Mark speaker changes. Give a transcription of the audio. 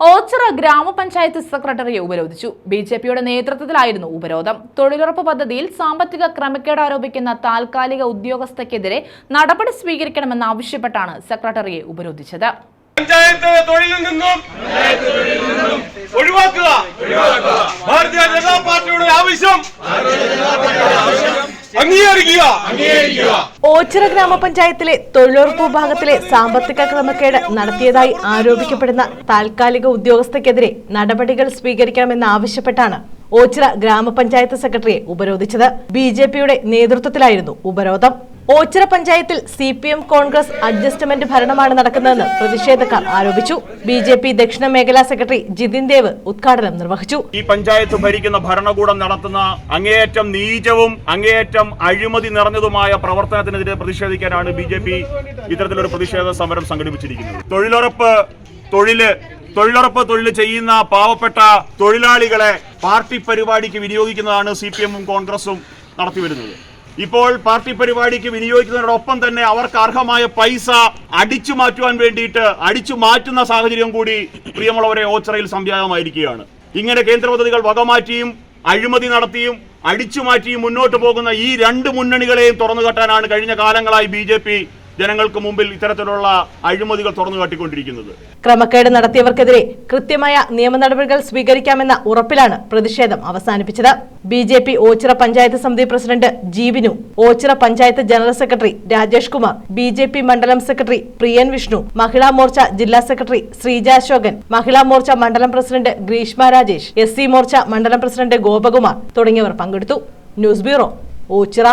Speaker 1: ഓച്ചിറ ഗ്രാമപഞ്ചായത്ത് സെക്രട്ടറിയെ ഉപരോധിച്ചു. ബി ജെ പിയുടെ നേതൃത്വത്തിലായിരുന്നു ഉപരോധം. തൊഴിലുറപ്പ് പദ്ധതിയിൽ സാമ്പത്തിക ക്രമക്കേട് ആരോപിക്കുന്ന താൽക്കാലിക ഉദ്യോഗസ്ഥയ്ക്കെതിരെ നടപടി സ്വീകരിക്കണമെന്നാവശ്യപ്പെട്ടാണ് സെക്രട്ടറിയെ ഉപരോധിച്ചത്.
Speaker 2: പഞ്ചായത്ത് തൊഴിലിൽ നിന്നും ഒഴിവാക്കുക. അംഗീകരിക്കുക.
Speaker 3: ഓച്ചിറ ഗ്രാമപഞ്ചായത്തിലെ തൊഴിലുറപ്പ് വിഭാഗത്തിലെ സാമ്പത്തിക ക്രമക്കേട് നടത്തിയതായി ആരോപിക്കപ്പെടുന്ന താൽക്കാലിക ഉദ്യോഗസ്ഥയ്ക്കെതിരെ നടപടികൾ സ്വീകരിക്കണമെന്നാവശ്യപ്പെട്ടാണ് ഓച്ചിറ ഗ്രാമപഞ്ചായത്ത് സെക്രട്ടറിയെ ഉപരോധിച്ചത്. ബി ജെ പിയുടെ നേതൃത്വത്തിലായിരുന്നു ഉപരോധം. ഓച്ചിറ പഞ്ചായത്തിൽ C P M Congress adjustment ഭരണമാണ് നടക്കുന്നതെന്ന് പ്രതിഷേധക്കാർ ആരോപിച്ചു. ബി ജെ പി ദക്ഷിണ മേഖലാ സെക്രട്ടറി ജിതിൻ ദേവ് ഉദ്ഘാടനം നിർവഹിച്ചു.
Speaker 4: ഈ പഞ്ചായത്ത് ഭരിക്കുന്ന ഭരണകൂടം നടത്തുന്ന അങ്ങേയറ്റം നീചവും അങ്ങേയറ്റം അഴിമതി നിറഞ്ഞതുമായ പ്രവർത്തനത്തിനെതിരെ പ്രതിഷേധിക്കാനാണ് ബി ജെ പി ഇത്തരത്തിലൊരു പ്രതിഷേധ സമരം സംഘടിപ്പിച്ചിരിക്കുന്നത്. തൊഴിലുറപ്പ് തൊഴിൽ തൊഴിലുറപ്പ് തൊഴിൽ ചെയ്യുന്ന പാവപ്പെട്ട തൊഴിലാളികളെ പാർട്ടി പരിപാടിക്ക് വിനിയോഗിക്കുന്നതാണ് സി പി എമ്മും കോൺഗ്രസും നടത്തിവരുന്നത്. ഇപ്പോൾ പാർട്ടി പരിപാടിക്ക് വിനിയോഗിക്കുന്നതിനോടൊപ്പം തന്നെ അവർക്ക് അർഹമായ പൈസ അടിച്ചു മാറ്റുവാൻ വേണ്ടിയിട്ട് അടിച്ചു മാറ്റുന്ന സാഹചര്യം കൂടി പ്രിയമുള്ളവരെ ഓച്ചറയിൽ സംജാതമായിരിക്കുകയാണ് ഇങ്ങനെ കേന്ദ്ര പദ്ധതികൾ വകമാറ്റിയും അഴിമതി നടത്തിയും അടിച്ചു മാറ്റിയും മുന്നോട്ട് പോകുന്ന ഈ രണ്ട് മുന്നണികളെയും തുറന്നു കെട്ടാനാണ് കഴിഞ്ഞ കാലങ്ങളായി ബി ജനങ്ങൾക്ക് മുമ്പിൽ ഇത്തരത്തിലുള്ള അഴിമതികൾ തുറന്നു കാട്ടിക്കൊണ്ടിരിക്കുന്നത്.
Speaker 3: ക്രമക്കേട് നടത്തിയവർക്കെതിരെ കൃത്യമായ നിയമ നടപടികൾ സ്വീകരിക്കാമെന്ന ഉറപ്പിലാണ് പ്രതിഷേധം അവസാനിപ്പിച്ചത്. B J P Ochira panchayat സമിതി president ജീവിനു Ochira panchayat general secretary Rajesh Kumar B J P മണ്ഡലം സെക്രട്ടറി പ്രിയൻ വിഷ്ണു മഹിളാ മോർച്ച ജില്ലാ സെക്രട്ടറി ശ്രീജ അശോകൻ മഹിളാ മോർച്ച മണ്ഡലം president Greeshma Rajesh S C Morcha മണ്ഡലം പ്രസിഡന്റ് ഗോപകുമാർ തുടങ്ങിയവർ പങ്കെടുത്തു. News bureau Ochira.